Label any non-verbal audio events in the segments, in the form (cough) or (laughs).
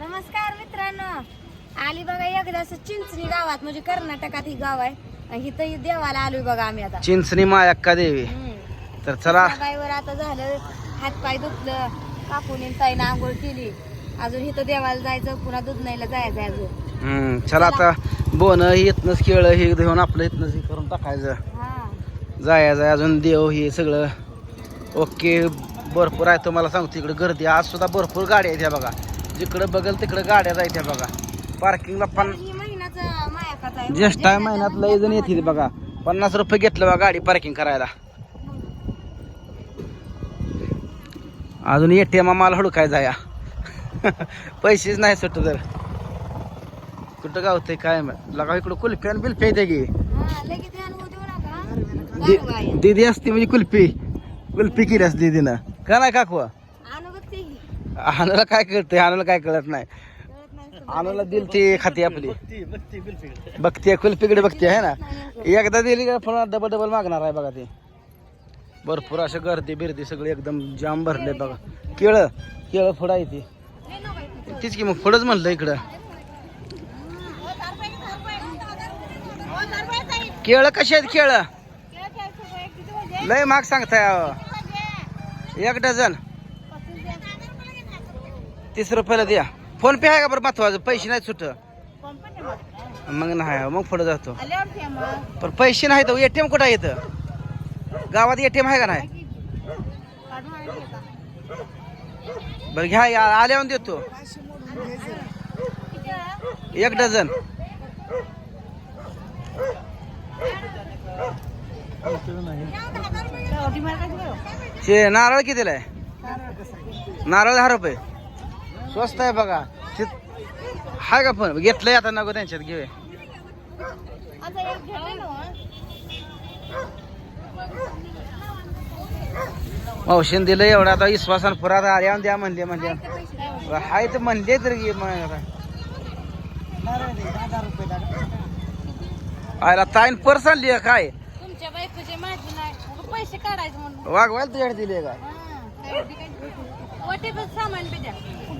नमस्कार मित्रांनो. आली बघा एकदा असं चिंचणी गावात म्हणजे कर्नाटकात ही गाव आहे. आणि इथं ही देवाला आलोय बघा आम्ही आता. चिंचणी मायक्का देवी. तर चला. बाईवर आता झालं हातपाय धुतलं कापून ताईनं आंघोळ केली. अजून इथं देवाला जायचं पुन्हा दूध न्यायला जायचं अजून चला आता. बोन ही इथनंच केळ हे घेऊन आपलं इथनंच हे करून टाकायचं. जायचं अजून देव हे सगळं. ओके भरपूर आहे तुम्हाला सांगतो इकडे गर्दी. आज सुद्धा भरपूर गाड्या आहेत बघा. जिकडं बघल तिकडं गाड्या जायच्या बघा. पार्किंगला पण ज्येष्ठ महिन्यात लय जण येतील बघा. पन्नास रुपये घेतलं बघा गाडी पार्किंग करायला. अजून एटीएम मला हुडकाय जाया? (laughs) पैसेच नाही सुट तर. कुठं गावतंय काय. लगा इकडं कुल्फी आणि बिल्फी येते की. दीदी असते म्हणजे कुल्फी. कुल्फी केली असते दीदीनं का नाही काकू? आणू बघ ते. आणायला काय कळतंय? आणायला काय कळत नाही. कळत आणायला दिल ती खाते आपली. बघते कुल्फीकडे बघते आहे ना? एकदा दिली का पुन्हा डबल डबल मागणार आहे बघा ते. भरपूर अशा गर्दी बिर्दी सगळी एकदम जाम भरले बघा. केळं केळं फुडा येते तीच की मग फुडच म्हणलं इकडं. केळं कशी आहेत केळं? लय महाग सांगताय अहो. एक डझन. तीस रुपयाला द्या. फोन पे आहे का बरं महत्वाचं पैसे नाही सुट मग नाही मग पुढे जातो. पण पैसे नाही तर एटीएम कुठं आहे इथं? गावात एटीएम आहे का नाही? बरं घ्या या- आल्यावर देतो. एक डझन. नारळ कितीला आहे? नारळ दहा रुपये. स्वस्त आहे बघा. ते हाय का पण? घेतलंय आता नको त्यांच्यात घेऊया. औषध दिलं एवढं आता विश्वासान पुरात आल्या द्या म्हणले म्हणले. हाय तर म्हणले तर घे. आयला ताईन पर्स आणली काय? पैसे काढायचे वागवायला तुझ्याकडे दिली काय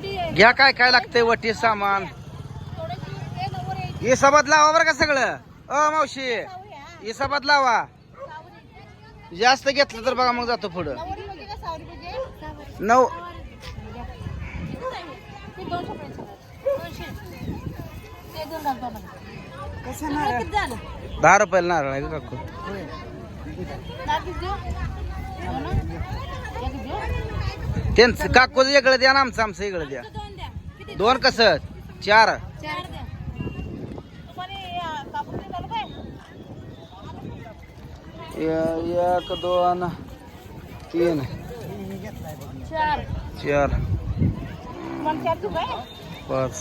घ्या काय काय लागतंय वटी सामान. हिसाबात लावा बरं का सगळं. अ मावशी हिसाबात लावा. जास्त घेतलं तर बघा मग जातो पुढं. नऊ. दहा रुपयाला नारळ आहे का काकू त्यांचं काकूच इकडे द्या ना आमचं आमचं इकडे द्या. दोन कसं? चार. एक दोन तीन. चार. पाच.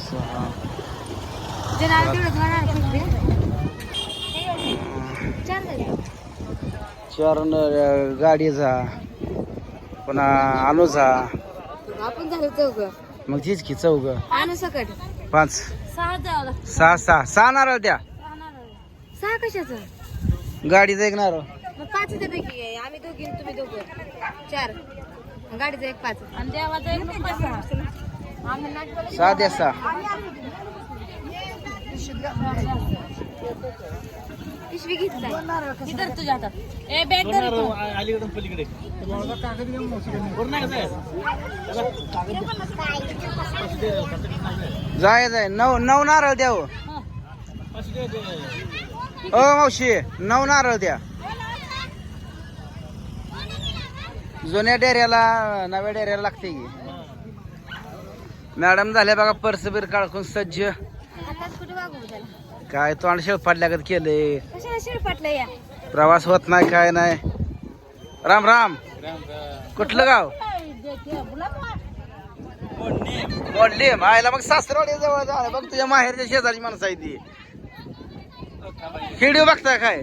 सहा. चार न- गाडीचा पुन्हा अनुजा आपण झालं चौघ. मग तीच की चौग आणू सकट. पाच. सहा सहा सहा. सहा नारळ द्या. सहा कशाचं? गाडीचा एक नारळ मग पाच पैकी आहे आम्ही दोघी आणि तुम्ही दोघं. चार. गाडीचा एक पाच. आणि देवाचा एक पाच. सहा. आम्ही नाटकाला सहा द्या सहा. पिशवी घेतलाय इधर तुझ्या हातात. ए बॅग धर इथं. जाय जाय. नऊ नऊ नारळ द्या हो. ओ मावशी नऊ नारळ द्या. जुन्या डेऱ्याला नव्या डेऱ्याला लागते की. मॅडम झाल्या बघा पर्स बीर काढून सज्ज. काय तोंड शेळ पाडल्यागत केलंय? कशाला शिरपाटलं या? प्रवास होत नाही काय नाही. राम राम. कुठलं गाव? मोडली. आयला मग सासरवाडी जवळ झालं बघ तुझ्या माहेरच्या शेजारी माणसं आहे ती. व्हिडिओ बघताय काय?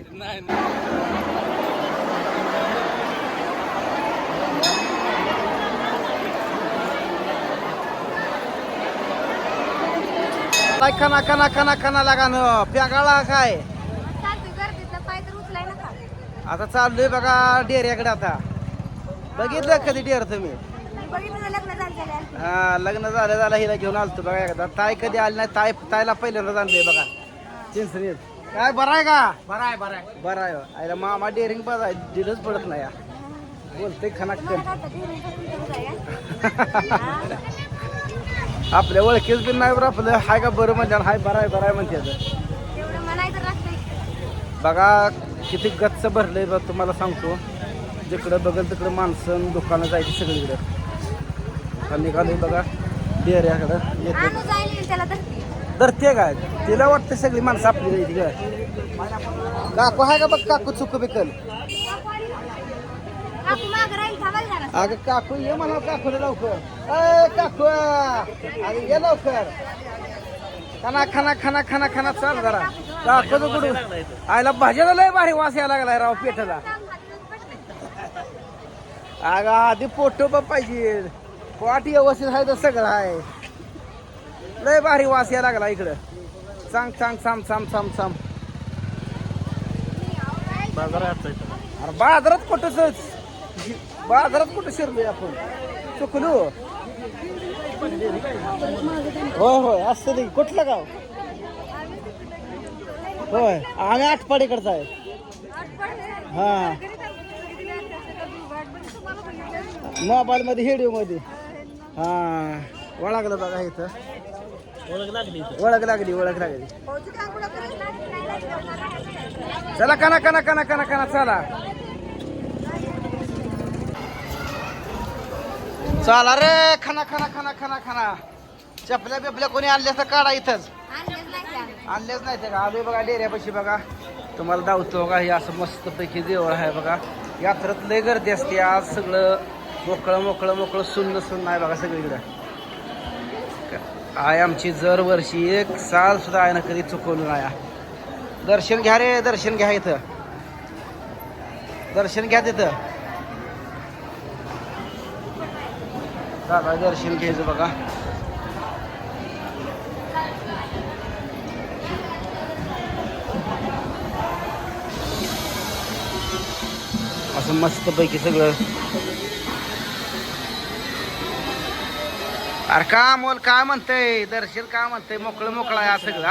काय कना कना कना कना लागा न काय तर उचलाय नका आता चाललोय बघा डेऱ्याकडे आता. बघितलं कधी डेर तुम्ही? नाही बघितलं लग्न झालं हा लग्न झालं झालं हिला घेऊन आलतो बघा एकदा. ताई कधी आली नाही ताई ताईला पहिल्यांदा आणले बघा. चिंचणीत. काय बरं आहे का? बरं आहे बरं आहे. बरं आहे आईला मामा डेअरिंग बघा दिलंच पडत नाही. बोलते खनाकन (laughs) आपल्या ओळखीच बी नाही बरं आपलं. हाय का बरं म्हणजे हाय बरं आहे बरं आहे म्हणते आता. एवढं म्हणायचं लागतंय बघा किती गच्च भरलंय बघ तुम्हाला सांगतो. जिकडं बघल तिकडं माणसं दुकानं जायची सगळीकडं. आणि निघालोय बघा डेऱ्याकडं. येते जाईल त्याला धरती. धरते काय? तिला वाटतं सगळी माणसं आपली जायची ग काकू आहे का बघ काकू चुक बिकल काकू माग राहील थांबायला जरा अगं काकू ये म्हणा काकू लवकर. अय काकू अगं ये लवकर. खाना खाना खाना खाना खाना चाल जरा. काकू कुठून आयला भाज्याला लय भारी वास यायला लागलाय राव पेठाला. अगं आधी पोटो पण पाहिजे. पोट व्यवस्थित आहे तर सगळं आहे. लय भारी वास यायला लागला इकडं. चांग चांग चाम चाम चाम चाम अरे बाजारात कुठंच बाजारात कुठं शिरलोय आपण? चुकलो. होय होय असतं ते कुठलं गाव? होय आम्ही आठपाडीकडचा आहे. हा. मोबाईल मध्ये हिडिओ मध्ये हा ओळखलं बघा इथं. ओळख लागली ओळख लागली. ओळख लागली चला कना कना कना कना कना चला. चला रे खाना खाना खाना खाना खाना. चपल्या बिपल्या कोणी आणल्या तर काढा इथंच. आणलेच नाही ते का? आलोय बघा डेऱ्यापाशी बघा. तुम्हाला धावतो बघा हे असं मस्त पैकी देवळ आहे बघा. यात्रेत लय गर्दी असते. आज सगळं मोकळं मोकळं मोकळं सुन्न सुन्न आहे बघा सगळीकडं. आय आमची जर वर्षी एक साल सुद्धा आहे ना कधी चुकवलं नाही. दर्शन घ्या रे दर्शन घ्या इथं. दर्शन घ्या तिथं. दादा दर्शन घ्यायचं बघा. असं मस्तपैकी सगळं. अरे का मोल काय म्हणतंय? दर्शन काय म्हणतंय? मोकळं मोकळं आहे हा सगळं